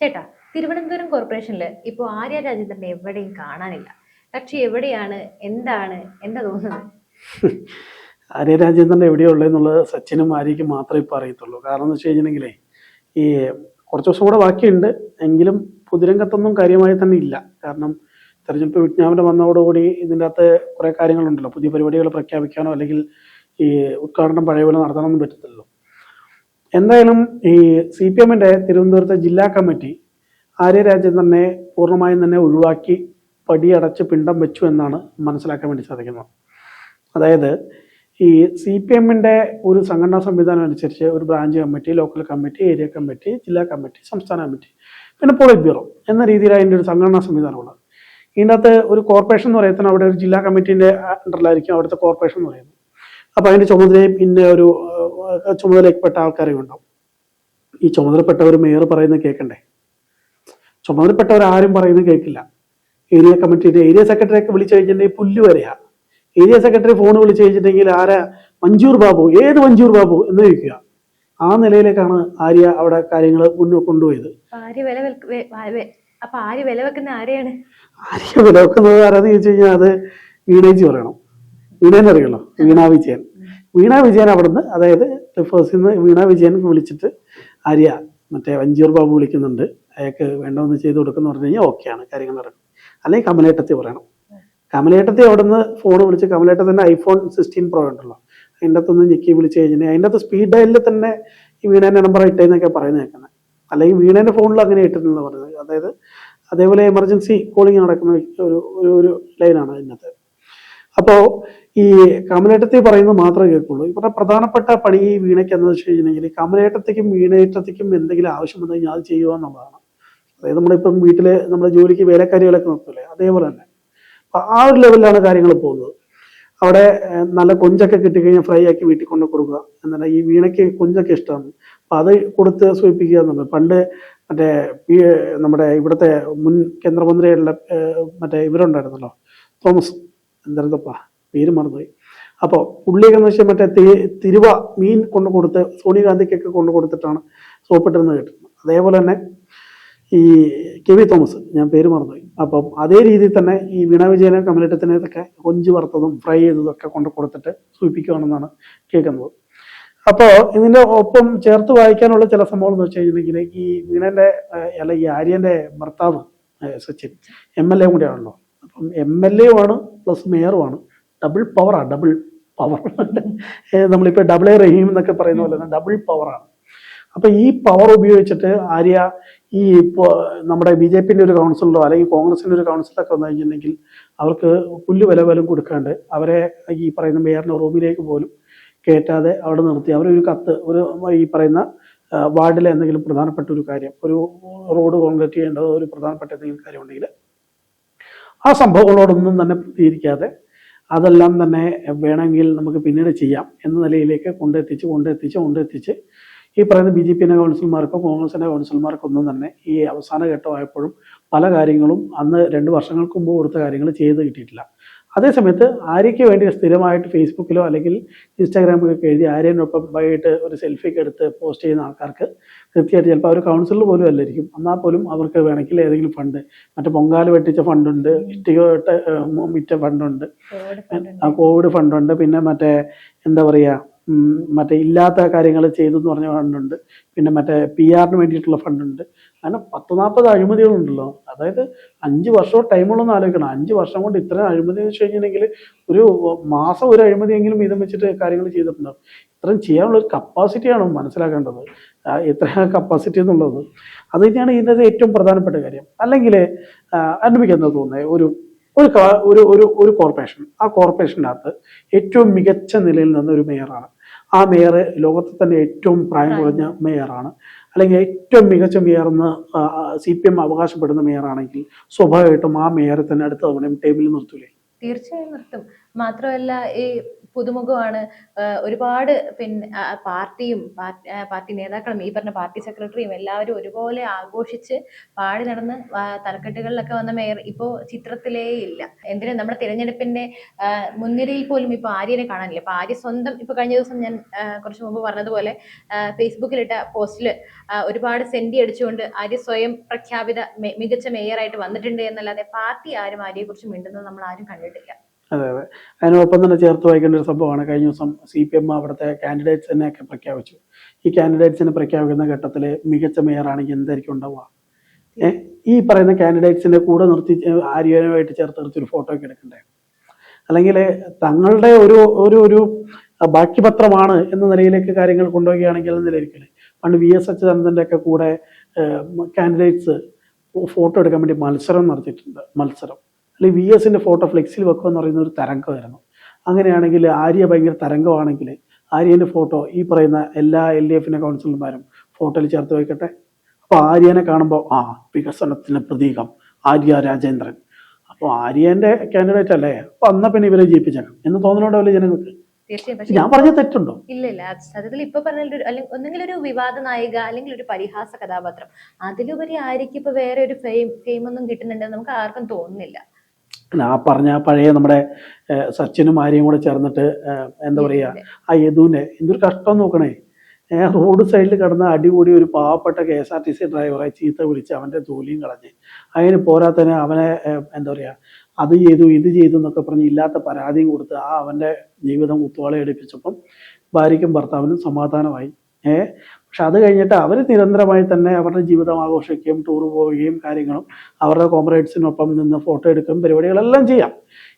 ചേട്ടാ തിരുവനന്തപുരം കോർപ്പറേഷനിൽ ഇപ്പോൾ ആര്യ രാജേന്ദ്രനെ എവിടെയും കാണാനില്ല. കക്ഷി എവിടെയാണ് എന്താണ് എന്താ തോന്നുന്നത്? ആര്യ രാജേന്ദ്രൻ എവിടെയാ ഉള്ളതെന്നുള്ളത് സച്ചിനും ആര്യയ്ക്കും മാത്രമേ ഇപ്പോൾ അറിയത്തുള്ളൂ. കാരണം എന്ന് വെച്ച് കഴിഞ്ഞിട്ടുണ്ടെങ്കിലേ ഈ കുറച്ച് ദിവസം കൂടെ ബാക്കിയുണ്ട്. എങ്കിലും പുതുരംഗത്തൊന്നും കാര്യമായി തന്നെ ഇല്ല. കാരണം തെരഞ്ഞെടുപ്പ് വിജ്ഞാപനം വന്നതോടുകൂടി ഇതിന്റെ അകത്ത് കുറേ കാര്യങ്ങളുണ്ടല്ലോ. പുതിയ പരിപാടികൾ പ്രഖ്യാപിക്കാനോ അല്ലെങ്കിൽ ഈ ഉദ്ഘാടനം പഴയ പോലെ നടത്താനൊന്നും പറ്റത്തില്ലല്ലോ. എന്തായാലും ഈ സി പി എമ്മിന്റെ തിരുവനന്തപുരത്തെ ജില്ലാ കമ്മിറ്റി ആര്യരാജ്യം തന്നെ പൂർണമായും തന്നെ ഒഴിവാക്കി പടിയടച്ച് പിണ്ടം വെച്ചു എന്നാണ് മനസ്സിലാക്കാൻ വേണ്ടി സാധിക്കുന്നത്. അതായത് ഈ സി പി എമ്മിന്റെ ഒരു സംഘടനാ സംവിധാനം അനുസരിച്ച് ഒരു branch committee local committee area committee ജില്ലാ കമ്മിറ്റി സംസ്ഥാന കമ്മിറ്റി പിന്നെ പോളിറ്റ് ബ്യൂറോ എന്ന രീതിയിൽ അതിന്റെ ഒരു സംഘടനാ സംവിധാനമുള്ളത് ഇതിനകത്ത് ഒരു കോർപ്പറേഷൻ എന്ന് പറയുന്നത് അവിടെ ഒരു ജില്ലാ കമ്മിറ്റീന്റെ അണ്ടറിലായിരിക്കും അവിടുത്തെ കോർപ്പറേഷൻ എന്ന് പറയുന്നത്. അപ്പോൾ അതിന്റെ ചുമതലയും പിന്നെ ഒരു ചുമതലപ്പെട്ട ആൾക്കാരെ ഉണ്ടാവും. ഈ ഒരു മേയർ പറയുന്നത് കേൾക്കണ്ടേ? ചുമതലപ്പെട്ടവർ ആരും പറയുന്നത് കേൾക്കില്ല. ഏരിയ കമ്മിറ്റിയുടെ ഏരിയ സെക്രട്ടറി ഒക്കെ വിളിച്ചു കഴിഞ്ഞിട്ടുണ്ടെങ്കിൽ പുല്ല് വരെയാ. ഏരിയ സെക്രട്ടറി ഫോൺ വിളിച്ചു കഴിഞ്ഞിട്ടുണ്ടെങ്കിൽ ആരാ? മഞ്ജൂർ ബാബു. ഏത് മഞ്ജൂർ ബാബു എന്ന് ചോദിക്കുക. ആ നിലയിലേക്കാണ് ആര്യ അവിടെ കാര്യങ്ങൾ മുന്നോട്ട് കൊണ്ടുപോയത്. ആര്യ വില വെക്കുന്നത് ആരെയാണ് ആര്യ വില വെക്കുന്ന വിലവെക്കുന്നത് ആരാന്ന് ചോദിച്ചു കഴിഞ്ഞാൽ അത് വീണേജി പറയണം. വീണേനെ അറിയണോ വീണ വിജയൻ. വീണ വിജയൻ അവിടുന്ന് അതായത് ടിഫേഴ്സിൽ നിന്ന് വീണ വിജയൻ വിളിച്ചിട്ട് ആര്യ മറ്റേ വഞ്ചിയൂർ ബാബു വിളിക്കുന്നുണ്ട്. അയാൾക്ക് വേണ്ടതെന്ന് ചെയ്ത് കൊടുക്കുന്ന പറഞ്ഞു കഴിഞ്ഞാൽ ഓക്കെയാണ് കാര്യങ്ങൾ നടക്കും. അല്ലെങ്കിൽ കമലേട്ടത്തി പറയണം. കമലേട്ടത്തി അവിടുന്ന് ഫോൺ വിളിച്ച് കമലേട്ടത്തിന്റെ ഐഫോൺ സിക്സ്റ്റീൻ പ്രോ ഉണ്ടല്ലോ. അതിന്റെ അകത്തുനിന്ന് ഞെക്കി വിളിച്ച് കഴിഞ്ഞാൽ അതിന്റെ അകത്ത് സ്പീഡ് ഡയലിൽ തന്നെ ഈ വീണേന്റെ നമ്പർ ഇട്ടേന്നൊക്കെ പറയുന്നത് കേൾക്കുന്നത് അല്ലെങ്കിൽ വീണേന്റെ ഫോണിൽ അങ്ങനെ ഇട്ടിട്ടുണ്ടെന്ന് പറയുന്നത്. അതായത് അതേപോലെ എമർജൻസി കോളിങ് നടക്കുന്ന ഒരു ഒരു ലൈനാണ് അതിനകത്ത് അപ്പോൾ ഈ കമലേട്ടത്തെ പറയുന്നത് മാത്രമേ കേൾക്കുള്ളൂ. ഇവരുടെ പ്രധാനപ്പെട്ട പണി ഈ വീണയ്ക്ക് എന്ന് വെച്ച് കഴിഞ്ഞിട്ടുണ്ടെങ്കിൽ കമലേട്ടത്തേക്കും വീണേറ്റത്തേക്കും എന്തെങ്കിലും ആവശ്യം വന്നു കഴിഞ്ഞാൽ അത് ചെയ്യുക എന്നുള്ളതാണ്. അതായത് നമ്മളിപ്പം വീട്ടിൽ നമ്മുടെ ജോലിക്ക് വേലക്കാരികളൊക്കെ നിർത്തില്ലേ അതേപോലെ തന്നെ. ആ ഒരു ലെവലിലാണ് കാര്യങ്ങൾ പോകുന്നത്. അവിടെ നല്ല കൊഞ്ചൊക്കെ കിട്ടിക്കഴിഞ്ഞാൽ ഫ്രൈ ആക്കി വീട്ടിൽ കൊണ്ട് കൊടുക്കുക. എന്നാൽ ഈ വീണയ്ക്ക് കൊഞ്ചൊക്കെ ഇഷ്ടമാണ്. അപ്പൊ അത് കൊടുത്ത് സൂചിപ്പിക്കുക എന്നുള്ളത്. പണ്ട് മറ്റേ നമ്മുടെ ഇവിടുത്തെ മുൻ കേന്ദ്രമന്ത്രിയായിട്ടുള്ള മറ്റേ ഇവരുണ്ടായിരുന്നല്ലോ തോമസ്. എന്തായിരുന്നപ്പാ? പേര് മറന്നുപോയി. അപ്പോൾ ഉള്ളിയൊക്കെ വെച്ചാൽ മറ്റേ തിരുവ മീൻ കൊണ്ട് കൊടുത്ത് സോണിയാഗാന്ധിക്കൊക്കെ കൊണ്ടു കൊടുത്തിട്ടാണ് സോപ്പിട്ടിരുന്നത് കേട്ടിരുന്നത്. അതേപോലെ തന്നെ ഈ കെ വി തോമസ് ഞാൻ പേര് മറന്നുപോയി. അപ്പം അതേ രീതിയിൽ തന്നെ ഈ വീണ വിജയനെ കമലട്ടത്തിനൊക്കെ കൊഞ്ച് വറുത്തതും ഫ്രൈ ചെയ്തതും ഒക്കെ കൊണ്ട് കൊടുത്തിട്ട് സൂചിപ്പിക്കുകയാണെന്നാണ് കേൾക്കുന്നത്. അപ്പോൾ ഇതിന്റെ ഒപ്പം ചേർത്ത് വായിക്കാനുള്ള ചില സംഭവം എന്ന് വെച്ച് കഴിഞ്ഞിട്ടുണ്ടെങ്കിൽ ഈ വീണന്റെ ഏഹ്, അല്ല ഈ ആര്യന്റെ ഭർത്താവ് സച്ചിൻ എം എൽ എ കൂടിയാണല്ലോ അപ്പം എം എൽ എ ആണ് പ്ലസ് മേയറുമാണ്. ഡബിൾ പവറാണ് ഡബിൾ പവർ നമ്മളിപ്പോൾ ഡബിൾ എ റഹീം എന്നൊക്കെ പറയുന്ന പോലെ തന്നെ ഡബിൾ പവറാണ് അപ്പോൾ ഈ പവർ ഉപയോഗിച്ചിട്ട് ആര്യ ഈ ഇപ്പോൾ നമ്മുടെ ബി ജെ പിന്റെ ഒരു കൗൺസിലറോ അല്ലെങ്കിൽ കോൺഗ്രസിന്റെ ഒരു കൗൺസിലൊക്കെ വന്നു കഴിഞ്ഞിട്ടുണ്ടെങ്കിൽ അവർക്ക് പുല്ല് വില പോലും കൊടുക്കാണ്ട് അവരെ ഈ പറയുന്ന മേയറിന്റെ റൂമിലേക്ക് പോലും കയറ്റാതെ അവിടെ നിർത്തി. അവരൊരു കത്ത് ഒരു ഈ പറയുന്ന വാർഡിലെ എന്തെങ്കിലും പ്രധാനപ്പെട്ട ഒരു കാര്യം ഒരു റോഡ് കോൺക്രീറ്റ് ചെയ്യേണ്ടത് ഒരു പ്രധാനപ്പെട്ട എന്തെങ്കിലും കാര്യം ഉണ്ടെങ്കിൽ ആ സംഭവങ്ങളോടൊന്നും തന്നെ പ്രതികരിക്കാതെ അതെല്ലാം തന്നെ വേണമെങ്കിൽ നമുക്ക് പിന്നീട് ചെയ്യാം എന്ന നിലയിലേക്ക് കൊണ്ടെത്തിച്ച് കൊണ്ടെത്തിച്ച് കൊണ്ടെത്തിച്ച് ഈ പറയുന്ന ബി ജെ പിന്റെ കൗൺസിലർമാർക്കോ കോൺഗ്രസിന്റെ കൗൺസിലർമാർക്കോ ഒന്നും തന്നെ ഈ അവസാന ഘട്ടമായപ്പോഴും പല കാര്യങ്ങളും അന്ന് രണ്ട് വർഷങ്ങൾക്ക് മുമ്പ് കൊടുത്ത കാര്യങ്ങൾ ചെയ്ത് കിട്ടിയിട്ടില്ല. അതേസമയത്ത് ആര്യയ്ക്ക് വേണ്ടി സ്ഥിരമായിട്ട് ഫേസ്ബുക്കിലോ അല്ലെങ്കിൽ ഇൻസ്റ്റാഗ്രാമിലൊക്കെ എഴുതി ആര്യനൊപ്പം വൈകിട്ട് ഒരു സെൽഫി ഒക്കെ എടുത്ത് പോസ്റ്റ് ചെയ്യുന്ന ആൾക്കാർക്ക് കൃത്യമായിട്ട് ചിലപ്പോൾ അവർ കൗൺസിലർ പോലും അല്ലായിരിക്കും. എന്നാൽ പോലും അവർക്ക് വേണമെങ്കിൽ ഏതെങ്കിലും ഫണ്ട് മറ്റേ പൊങ്കാല വെട്ടിച്ച ഫണ്ടുണ്ട് ഇഷ്ടിക വിറ്റ ഫണ്ടുണ്ട് കോവിഡ് ആ കോവിഡ് ഫണ്ടുണ്ട് പിന്നെ മറ്റേ എന്താ പറയുക മറ്റേ ഇല്ലാത്ത കാര്യങ്ങൾ ചെയ്തു എന്ന് പറഞ്ഞ ഫണ്ടുണ്ട്. പിന്നെ മറ്റേ പി ആറിന് വേണ്ടിയിട്ടുള്ള ഫണ്ടുണ്ട്. അങ്ങനെ പത്ത് നാൽപ്പത് അഴിമതികളുണ്ടല്ലോ. അതായത് അഞ്ച് വർഷം ടൈമുള്ളൊന്നും ആലോചിക്കണം. അഞ്ച് വർഷം കൊണ്ട് ഇത്രയും അഴിമതി എന്ന് വെച്ച് കഴിഞ്ഞിട്ടുണ്ടെങ്കിൽ ഒരു മാസം ഒരു അഴിമതിയെങ്കിലും വീതം വെച്ചിട്ട് കാര്യങ്ങൾ ചെയ്തിട്ടുണ്ടാവും. ഇത്രയും ചെയ്യാനുള്ള ഒരു കപ്പാസിറ്റിയാണ് മനസ്സിലാക്കേണ്ടത്? എത്ര കപ്പാസിറ്റി എന്നുള്ളത്? അത് തന്നെയാണ് ഇതിന്റെ ഏറ്റവും പ്രധാനപ്പെട്ട കാര്യം. അല്ലെങ്കിൽ അനുഭവിക്കുന്നത് തോന്നുന്നത്? ഒരു ഒരു ഒരു ഒരു ഒരു കോർപ്പറേഷൻ ആ കോർപ്പറേഷന്റെ അകത്ത് ഏറ്റവും മികച്ച നിലയിൽ നിന്ന ഒരു മേയറാണ്. ആ മേയർ ലോകത്തിൽ തന്നെ ഏറ്റവും പ്രായം കുറഞ്ഞ മേയറാണ്. അല്ലെങ്കിൽ ഏറ്റവും മികച്ച മേയർ എന്ന് സി പി എം അവകാശപ്പെടുന്ന മേയറാണെങ്കിൽ സ്വാഭാവികമായിട്ടും ആ മേയറെ തന്നെ അടുത്ത തവണയും ടേബിളിൽ നിർത്തൂലേ തീർച്ചയായും നിർത്തും. മാത്രമല്ല ഈ പുതുമുഖമാണ് ഒരുപാട് പിന്നെ പാർട്ടിയും പാർട്ടി നേതാക്കളും ഈ പറഞ്ഞ പാർട്ടി സെക്രട്ടറിയും എല്ലാവരും ഒരുപോലെ ആഘോഷിച്ച് പാടി നടന്ന് തലക്കെട്ടുകളിലൊക്കെ വന്ന മേയർ ഇപ്പോൾ ചിത്രത്തിലേ ഇല്ല. എന്തിനും നമ്മുടെ തിരഞ്ഞെടുപ്പിന്റെ മുൻനിരയിൽ പോലും ഇപ്പൊ ആര്യനെ കാണാനില്ല. ഇപ്പൊ ആര്യ സ്വന്തം ഇപ്പൊ കഴിഞ്ഞ ദിവസം ഞാൻ കുറച്ച് മുമ്പ് പറഞ്ഞതുപോലെ ഫേസ്ബുക്കിലിട്ട പോസ്റ്റിൽ ഒരുപാട് സെന്റി അടിച്ചുകൊണ്ട് ആര്യ സ്വയം പ്രഖ്യാപിത മികച്ച മേയറായിട്ട് വന്നിട്ടുണ്ട് എന്നല്ലാതെ പാർട്ടി ആരും ആര്യയെ കുറിച്ച് മിണ്ടുന്നത് നമ്മൾ ആരും കണ്ടിട്ടില്ല. അതെ അതെ. അതിനൊപ്പം തന്നെ ചേർത്ത് വായിക്കേണ്ട ഒരു സംഭവമാണ്. കഴിഞ്ഞ ദിവസം സി പി എം അവിടുത്തെ കാൻഡിഡേറ്റ്സിനെ ഒക്കെ പ്രഖ്യാപിച്ചു. ഈ കാൻഡിഡേറ്റ്സിനെ പ്രഖ്യാപിക്കുന്ന ഘട്ടത്തിൽ മികച്ച മേയറാണെങ്കിൽ എന്തായിരിക്കും ഉണ്ടാവുക? ഈ പറയുന്ന കാൻഡിഡേറ്റ്സിന്റെ കൂടെ നിർത്തി ആര്യനുമായിട്ട് ചേർത്ത് നിർത്തി ഒരു ഫോട്ടോ ഒക്കെ എടുക്കണ്ടേ? അല്ലെങ്കിൽ തങ്ങളുടെ ഒരു ഒരു ഒരു ബാക്കി പത്രമാണ് എന്ന നിലയിലേക്ക് കാര്യങ്ങൾ കൊണ്ടുപോവുകയാണെങ്കിൽ എന്ന നിലയിരിക്കില്ലേ പണ്ട് വി എസ് അച്യുതാനന്ദന്റെ ഒക്കെ കൂടെ കാൻഡിഡേറ്റ്സ് ഫോട്ടോ എടുക്കാൻ വേണ്ടി മത്സരം നടത്തിയിട്ടുണ്ട്. മത്സരം. അല്ലെങ്കിൽ വി എസിന്റെ ഫോട്ടോ ഫ്ലെക്സിൽ വെക്കുക എന്ന് പറയുന്ന ഒരു തരംഗമായിരുന്നു. അങ്ങനെയാണെങ്കിൽ ആര്യ ഭയങ്കര തരംഗമാണെങ്കിൽ ആര്യന്റെ ഫോട്ടോ ഈ പറയുന്ന എല്ലാ എൽ ഡി എഫിന്റെ കൗൺസിലർമാരും ഫോട്ടോയിൽ ചേർത്ത് വയ്ക്കട്ടെ അപ്പോൾ ആര്യനെ കാണുമ്പോൾ ആ വികസനത്തിന്റെ പ്രതീകം. ആര്യ രാജേന്ദ്രൻ. അപ്പോൾ ആര്യന്റെ കാൻഡിഡേറ്റ് അല്ലേ? അപ്പോൾ അന്ന പിന്നെ ഇവരെ ജയിപ്പിച്ചേക്കാം. എന്ന് തോന്നലുണ്ടാവില്ല ജനങ്ങൾക്ക്? ഞാൻ പറഞ്ഞ തെറ്റുണ്ടോ? ഇല്ല ഇല്ല. സത്യത്തിൽ ഇപ്പൊ പറഞ്ഞ ഒരു ഒന്നെങ്കിൽ ഒരു വിവാദ നായിക അല്ലെങ്കിൽ ഒരു പരിഹാസ കഥാപാത്രം. അതിലുപരി ആര്യക്ക് ഇപ്പൊ വേറെ ഒരു ഫെയിം ഫെയിം ഒന്നും കിട്ടുന്നുണ്ടെന്ന് നമുക്ക് ആർക്കും തോന്നുന്നില്ല. ആ പറഞ്ഞ പഴയ നമ്മുടെ സച്ചിനും ആര്യയും കൂടെ ചേർന്നിട്ട് എന്താ പറയാ ആ യദുവിനെ. എന്തൊരു കഷ്ടം നോക്കണേ. റോഡ് സൈഡിൽ കിടന്ന അടികൂടി ഒരു പാവപ്പെട്ട K S R T C ഡ്രൈവറെ ചീത്ത വിളിച്ച് അവന്റെ ജോലിയും കളഞ്ഞ്. അതിന് പോരാത്തതിന് അവനെ എന്താ പറയുക അത് ചെയ്തു ഇത് ചെയ്തു എന്നൊക്കെ പറഞ്ഞ് ഇല്ലാത്ത പരാതിയും കൊടുത്ത് ആ അവന്റെ ജീവിതം കുത്തുവാള എടുപ്പിച്ചപ്പം ഭാര്യയ്ക്കും ഭർത്താവിനും സമാധാനമായി. ഏഹ് പക്ഷെ അത് കഴിഞ്ഞിട്ട് അവർ നിരന്തരമായി തന്നെ അവരുടെ ജീവിതം ആഘോഷിക്കുകയും ടൂർ പോവുകയും കാര്യങ്ങളും അവരുടെ കോമ്രേഡ്സിനൊപ്പം നിന്ന് ഫോട്ടോ എടുക്കുകയും പരിപാടികളെല്ലാം ചെയ്യാം.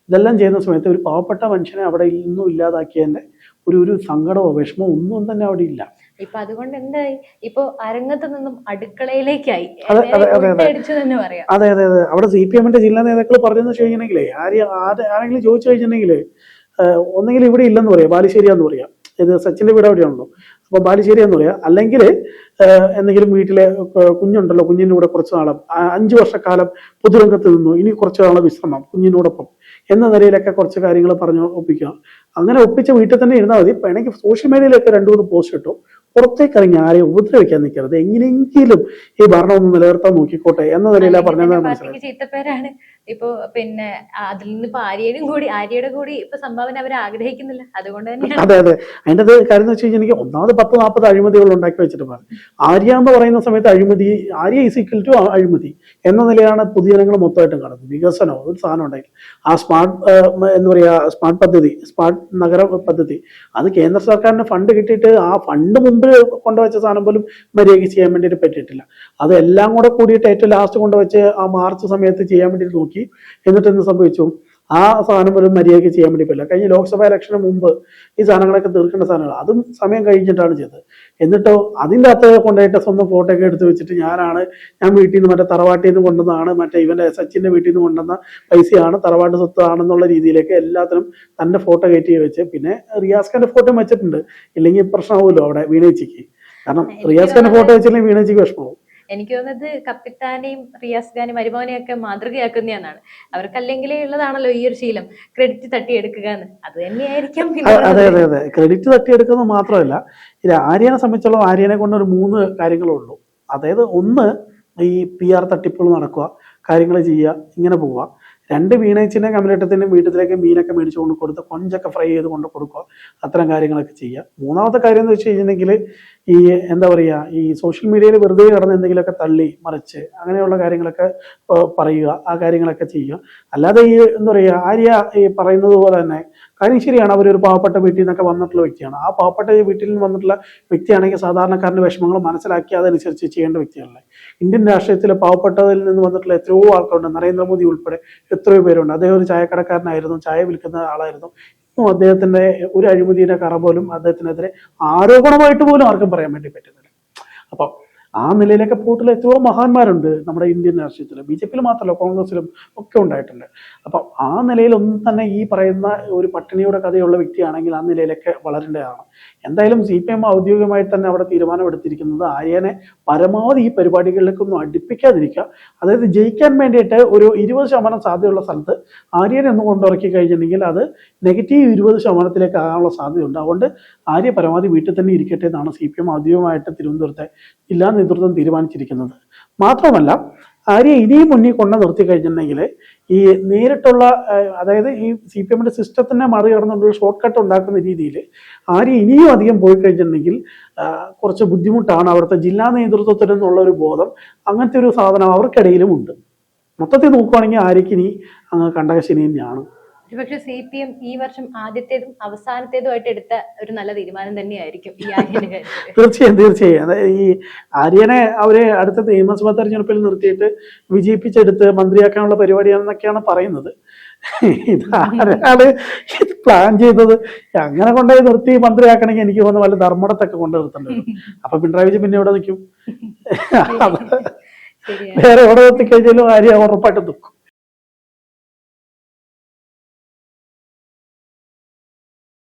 ഇതെല്ലാം ചെയ്യുന്ന സമയത്ത് ഒരു പാവപ്പെട്ട മനുഷ്യനെ അവിടെ ഇന്നും ഇല്ലാതാക്കിയതിന്റെ ഒരു ഒരു സങ്കടമോ വിഷമോ ഒന്നും തന്നെ അവിടെ ഇല്ല. ഇപ്പൊ അതുകൊണ്ട് എന്തായി? ഇപ്പൊ അരങ്ങത്ത് നിന്നും അടുക്കളയിലേക്കായി. അതെ, അതെ, അതെ, അതെ. തന്നെ പറയാം. അതെ അതെ അതെ. അവിടെ സി പി എമ്മിന്റെ ജില്ലാ നേതാക്കൾ പറഞ്ഞെന്ന് വെച്ച് കഴിഞ്ഞിട്ടുണ്ടെങ്കിലേ ആര് ആര് ആരെങ്കിലും ചോദിച്ചു കഴിഞ്ഞിട്ടുണ്ടെങ്കിൽ ഒന്നെങ്കിൽ ഇവിടെ ഇല്ലെന്ന് പറയാം ബാലുശ്ശേരിയാന്ന് പറയാം. ഇത് സച്ചിന്റെ വീട് അവിടെയാണല്ലോ. അപ്പൊ ബാലുശ്ശേരിയാന്ന് പറയാം. അല്ലെങ്കിൽ എന്തെങ്കിലും വീട്ടിലെ കുഞ്ഞുണ്ടല്ലോ കുഞ്ഞിന്റെ കൂടെ കുറച്ച് നാളം അഞ്ച് വർഷക്കാലം പൊതുരംഗത്ത് നിന്നു. ഇനി കുറച്ച് നാളെ വിശ്രമം കുഞ്ഞിനോടൊപ്പം എന്ന നിലയിലൊക്കെ കുറച്ച് കാര്യങ്ങൾ പറഞ്ഞു ഒപ്പിക്കാം അങ്ങനെ ഒപ്പിച്ച വീട്ടിൽ തന്നെ ഇരുന്നാൽ മതി. വേണമെങ്കിൽ സോഷ്യൽ മീഡിയയിലൊക്കെ രണ്ടു മൂന്ന് പോസ്റ്റ് ഇട്ടു. പുറത്തേക്ക് ഇറങ്ങി ആരെയും ഉപദ്രവിക്കാൻ നിൽക്കരുത്. എങ്ങനെയെങ്കിലും ഈ ഭരണം ഒന്ന് നിലനിർത്താൻ നോക്കിക്കോട്ടെ എന്ന നിലയിലാണ് പറഞ്ഞത് മനസ്സിലായി പാർട്ടിക്ക് ചീത്തപ്പേരാണ് ഇപ്പൊ പിന്നെ അതിൽ നിന്ന് ഇപ്പൊ ആര്യയുടെ കൂടി ആര്യയുടെ കൂടി ഇപ്പൊ സംഭാവന അവർ ആഗ്രഹിക്കുന്നില്ല. അതുകൊണ്ട് തന്നെ അതെ അതെ. അതിന്റെ അത് കാര്യം വെച്ച് കഴിഞ്ഞാൽ എനിക്ക് ഒന്നാമത് പത്ത് നാൽപ്പത് അഴിമതികൾ ഉണ്ടാക്കി വെച്ചിട്ടുമാണ് ആര്യ എന്ന് പറയുന്ന സമയത്ത് അഴിമതി ആര്യ ഈസ് ഈക്വൽ ടു അഴിമതി എന്ന നിലയാണ് പൊതുജനങ്ങൾ മൊത്തമായിട്ടും കാണുന്നത്. വികസനം ഒരു സാധനം ഉണ്ടെങ്കിൽ ആ സ്മാർട്ട് എന്ന് പറയുക സ്മാർട്ട് പദ്ധതി സ്മാർട്ട് നഗര പദ്ധതി അത് കേന്ദ്ര സർക്കാരിന് ഫണ്ട് കിട്ടിയിട്ട് ആ ഫണ്ട് മുമ്പ് കൊണ്ടുവച്ച സാധനം പോലും മര്യാദയ്ക്ക് ചെയ്യാൻ വേണ്ടിയിട്ട് പറ്റിയിട്ടില്ല. അതെല്ലാം കൂടെ കൂടിയിട്ട് ഏറ്റവും ലാസ്റ്റ് കൊണ്ടുവച്ച് ആ മാർച്ച് സമയത്ത് ചെയ്യാൻ വേണ്ടിയിട്ട് നോക്കി. എന്നിട്ട് എന്ത് സംഭവിച്ചു? ആ സാധനം പോലും മര്യാദയ്ക്ക് ചെയ്യാൻ വേണ്ടി പറ്റില്ല. കഴിഞ്ഞ ലോക്സഭാ ഇലക്ഷന് മുമ്പ് ഈ സാധനങ്ങളൊക്കെ തീർക്കേണ്ട സാധനങ്ങൾ അതും സമയം കഴിഞ്ഞിട്ടാണ് ചെയ്തത്. എന്നിട്ടോ അതിന്റെ അകത്ത് കൊണ്ടുപോയിട്ട് സ്വന്തം ഫോട്ടോ ഒക്കെ എടുത്ത് വെച്ചിട്ട് ഞാനാണ് ഞാൻ വീട്ടിൽ നിന്ന് മറ്റേ തറവാട്ടിൽ നിന്ന് കൊണ്ടുവന്നതാണ് മറ്റേ ഇവന്റെ സച്ചിന്റെ വീട്ടിൽ നിന്ന് കൊണ്ടുവന്ന പൈസയാണ് തറവാട്ട് സ്വത്ത് ആണെന്നുള്ള രീതിയിലേക്ക് എല്ലാത്തിനും തന്റെ ഫോട്ടോ കയറ്റി വെച്ച്. പിന്നെ റിയാസ് ഖാന്റെ ഫോട്ടോ വെച്ചിട്ടുണ്ട്. ഇല്ലെങ്കിൽ പ്രശ്നമാവുമല്ലോ അവിടെ വീണേച്ചിക്ക്. കാരണം റിയാസ് ഖാന്റെ ഫോട്ടോ വെച്ചില്ലെങ്കിൽ വീണേച്ചിക്ക് വിഷമമാവും. എനിക്ക് തോന്നുന്നത് കപ്പിത്താനെയും റിയാസ് ഖാനെയും മരുമോനെയും ഒക്കെ മാതൃകയാക്കുന്നതാണ് അവർക്കല്ലെങ്കിലേ ഉള്ളതാണല്ലോ ഈ ഒരു ശീലം. ക്രെഡിറ്റ് തട്ടിയെടുക്കുക എന്ന് അത് തന്നെയായിരിക്കാം അതെ അതെ അതെ. ക്രെഡിറ്റ് തട്ടിയെടുക്കുന്നത് മാത്രമല്ല ഇത് ആര്യനെ സംബന്ധിച്ചോളം ആര്യനെ കൊണ്ട് ഒരു മൂന്ന് കാര്യങ്ങളേ ഉള്ളൂ അതായത് ഒന്ന് ഈ പി ആർ തട്ടിപ്പുകൾ നടക്കുക കാര്യങ്ങൾ ചെയ്യുക ഇങ്ങനെ പോവുക. രണ്ട് മീനച്ചിനെ കമലട്ടത്തിന്റെ വീട്ടിലേക്ക് മീനൊക്കെ മേടിച്ചു കൊണ്ട് കൊടുത്ത് കൊഞ്ചൊക്കെ ഫ്രൈ ചെയ്ത് കൊണ്ട് കൊടുക്കുക. അത്തരം കാര്യങ്ങളൊക്കെ ചെയ്യുക. മൂന്നാമത്തെ കാര്യം എന്ന് വെച്ച് കഴിഞ്ഞിട്ടുണ്ടെങ്കിൽ ഈ എന്താ പറയുക ഈ സോഷ്യൽ മീഡിയയിൽ വെറുതെ കിടന്ന് എന്തെങ്കിലുമൊക്കെ തള്ളി മറിച്ച് അങ്ങനെയുള്ള കാര്യങ്ങളൊക്കെ പറയുക ആ കാര്യങ്ങളൊക്കെ ചെയ്യുക. അല്ലാതെ ഈ എന്താ പറയുക ആര്യ ഈ പറയുന്നത് പോലെ തന്നെ കാര്യം ശരിയാണ് അവരൊരു പാവപ്പെട്ട വീട്ടിൽ നിന്നൊക്കെ വന്നിട്ടുള്ള വ്യക്തിയാണ്. ആ പാവപ്പെട്ട വീട്ടിൽ നിന്ന് വന്നിട്ടുള്ള വ്യക്തിയാണെങ്കിൽ സാധാരണക്കാരന്റെ വിഷമങ്ങൾ മനസ്സിലാക്കി അതനുസരിച്ച് ചെയ്യേണ്ട വ്യക്തിയല്ലേ ഇന്ത്യൻ രാഷ്ട്രീയത്തിലെ പാവപ്പെട്ടതിൽ നിന്ന് വന്നിട്ടുള്ള എത്രയോ ആൾക്കാരുണ്ട്. നരേന്ദ്രമോദി ഉൾപ്പെടെ എത്രയോ പേരുണ്ട്. അദ്ദേഹം ഒരു ചായക്കടക്കാരനായിരുന്നു ചായ വിൽക്കുന്ന ആളായിരുന്നു. ഇന്നും അദ്ദേഹത്തിന്റെ ഒരു അഴിമതിയുടെ കറ പോലും അദ്ദേഹത്തിനെതിരെ ആരോപണമായിട്ട് പോലും ആർക്കും പറയാൻ വേണ്ടി പറ്റുന്നില്ല. അപ്പം ആ നിലയിലേക്ക് പോയിട്ടുള്ള എത്രയോ മഹാന്മാരുണ്ട് നമ്മുടെ ഇന്ത്യൻ രാഷ്ട്രീയത്തിൽ ബി ജെ പിയിൽ മാത്രമല്ല കോൺഗ്രസിലും ഒക്കെ ഉണ്ടായിട്ടുണ്ട്. അപ്പം ആ നിലയിലൊന്നും തന്നെ ഈ പറയുന്ന ഒരു പട്ടിണിയുടെ കഥയുള്ള വ്യക്തിയാണെങ്കിൽ ആ നിലയിലൊക്കെ വളരേണ്ടതാണ്. എന്തായാലും സി പി എം ഔദ്യോഗികമായി തന്നെ അവിടെ തീരുമാനമെടുത്തിരിക്കുന്നത് ആര്യനെ പരമാവധി ഈ പരിപാടികളിലേക്കൊന്നും അടുപ്പിക്കാതിരിക്കുക. അതായത് ജയിക്കാൻ വേണ്ടിയിട്ട് ഒരു ഇരുപത് ശതമാനം സാധ്യതയുള്ള സ്ഥലത്ത് ആര്യനെ ഒന്ന് കൊണ്ടിറക്കി കഴിഞ്ഞിട്ടുണ്ടെങ്കിൽ അത് നെഗറ്റീവ് ഇരുപത് ശതമാനത്തിലേക്ക് ആകാനുള്ള സാധ്യതയുണ്ട്. അതുകൊണ്ട് ആര്യ പരമാവധി വീട്ടിൽ തന്നെ ഇരിക്കട്ടെ എന്നാണ് സി പി എം ഔദ്യോഗികമായിട്ട് തിരുവനന്തപുരത്തെ ജില്ലാ നേതൃത്വം തീരുമാനിച്ചിരിക്കുന്നത്. മാത്രമല്ല ആര്യ ഇനിയും മുന്നിൽ കൊണ്ടു നിർത്തി കഴിഞ്ഞിട്ടുണ്ടെങ്കിൽ ഈ നേരിട്ടുള്ള അതായത് ഈ സി പി എമ്മിന്റെ സിസ്റ്റത്തിനെ മറികടന്നുകൊണ്ടൊരു ഷോർട്ട് കട്ട് ഉണ്ടാക്കുന്ന രീതിയിൽ ആര്യ ഇനിയും അധികം പോയി കഴിഞ്ഞിട്ടുണ്ടെങ്കിൽ കുറച്ച് ബുദ്ധിമുട്ടാണ് അവിടുത്തെ ജില്ലാ നേതൃത്വത്തിൽ നിന്നുള്ള ഒരു ബോധം. അങ്ങനത്തെ ഒരു സാധനം അവർക്കിടയിലും ഉണ്ട്. മൊത്തത്തിൽ നോക്കുവാണെങ്കിൽ ആര്യക്ക് ഇനി അങ്ങ് കണ്ടകശനി ഒരുപക്ഷെ സി പി എം ഈ വർഷം ആദ്യത്തേതും അവസാനത്തേതുമായിട്ട് എടുത്ത ഒരു നല്ല തീരുമാനം തന്നെയായിരിക്കും ഈ തീർച്ചയായും തീർച്ചയായും. അതായത് ഈ ആര്യനെ അവരെ അടുത്ത നിയമസഭാ തെരഞ്ഞെടുപ്പിൽ നിർത്തിയിട്ട് വിജയിപ്പിച്ചെടുത്ത് മന്ത്രിയാക്കാനുള്ള പരിപാടിയാണെന്നൊക്കെയാണ് പറയുന്നത്. ഇത് ആരാണ് ഇത് പ്ലാൻ ചെയ്തത്? അങ്ങനെ കൊണ്ടുപോയി നിർത്തി മന്ത്രിയാക്കണമെങ്കിൽ എനിക്ക് തോന്നുന്നു വല്ല ധർമ്മടത്തൊക്കെ കൊണ്ടു നിർത്തണ്ടത് അപ്പൊ പിണറായി വിജയൻ പിന്നെ എവിടെ നിൽക്കും? വേറെ എവിടെ നിർത്തിക്കഴിഞ്ഞാലും ആര്യ ഉറപ്പായിട്ട് നിൽക്കും.